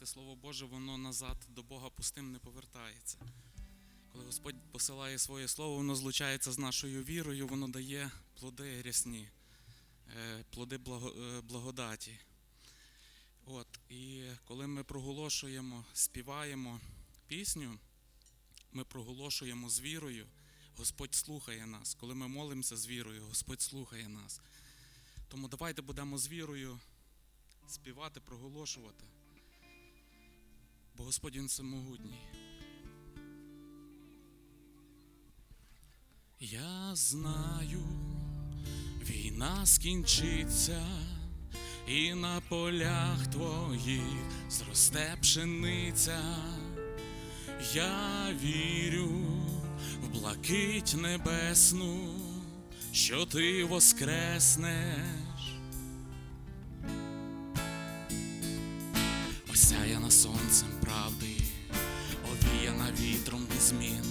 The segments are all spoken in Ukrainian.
знаєте, Слово Боже, воно назад до Бога пустим не повертається. Коли Господь посилає своє слово, воно злучається з нашою вірою, воно дає плоди рясні, е, плоди е, благодаті. От, і коли ми проголошуємо, співаємо пісню, ми проголошуємо з вірою, Господь слухає нас. Коли ми молимося з вірою, Господь слухає нас. Тому давайте будемо з вірою співати, проголошувати. Бо Господь Він всемогутній. Я знаю, війна скінчиться, і на полях твоїх зросте пшениця. Я вірю в блакить небесну, що ти воскреснеш. Осяяна сонцем правди, овіяна вітром змін.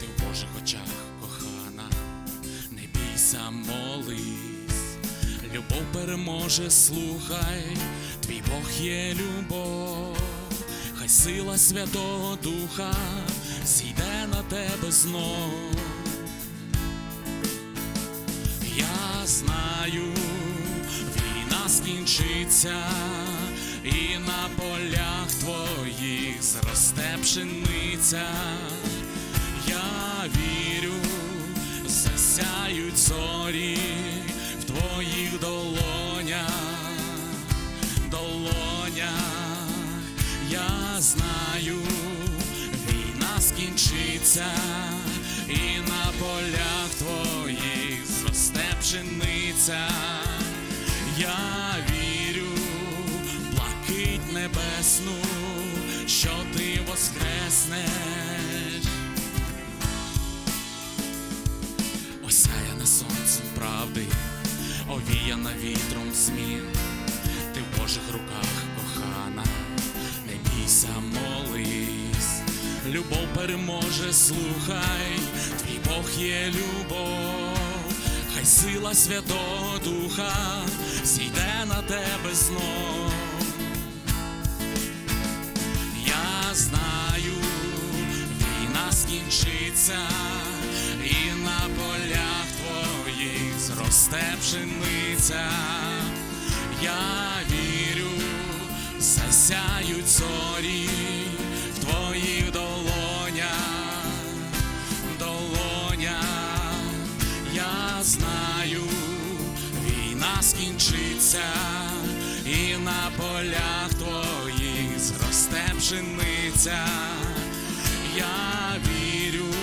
Ти в Божих очах кохана, не бійся, молись, любов переможе, слухай, твій Бог є любов, хай сила Святого Духа зійде на тебе знов. Я знаю, війна скінчиться, і на зросте пшениця. Я вірю, засяють зорі в твоїх долонях, долонях. Я знаю, війна скінчиться, і на полях твоїх зросте пшениця. Я вірю, блакить небесну, що ти воскреснеш. Осяяна сонцем правди, овіяна вітром змін. Ти в Божих руках кохана, не бійся, молись, любов переможе, слухай, твій Бог є любов, хай сила Святого Духа зійде на тебе знов. Знаю, війна скінчиться, і на полях твоїх зросте пшениця. Я вірю, засяють зорі в твоїх долонях, долонях. Я знаю, війна скінчиться, і на полях пшениця. Я вірю,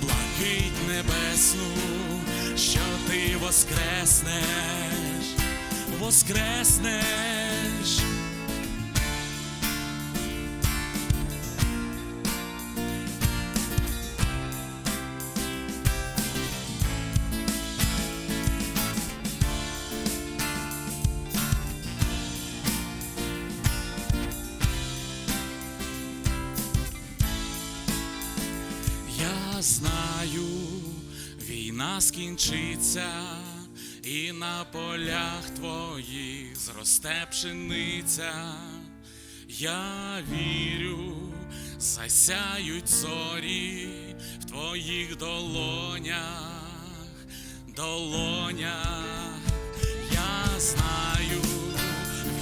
блакить небесну, що ти воскреснеш, воскреснеш. Знаю, війна скінчиться, і на полях твоїх зросте пшениця. Я вірю, засяють зорі в твоїх долонях, долонях. Я знаю,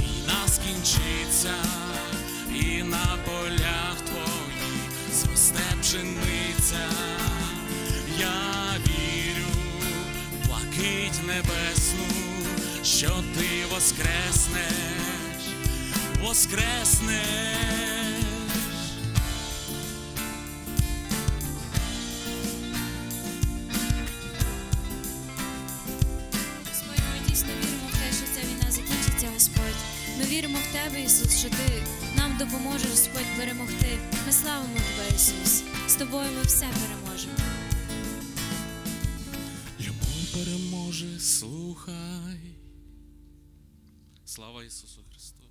війна скінчиться, блакить небесну, що ти воскреснеш, воскреснеш. Господь, ми дійсно віримо в те, що ця війна закінчиться, Господь. Ми віримо в Тебе, Ісус, що Ти нам допоможеш, Господь, перемогти. Ми славимо Тебе, Ісус. З тобою ми все переможемо. Любов переможе, слухай. Слава Ісусу Христу!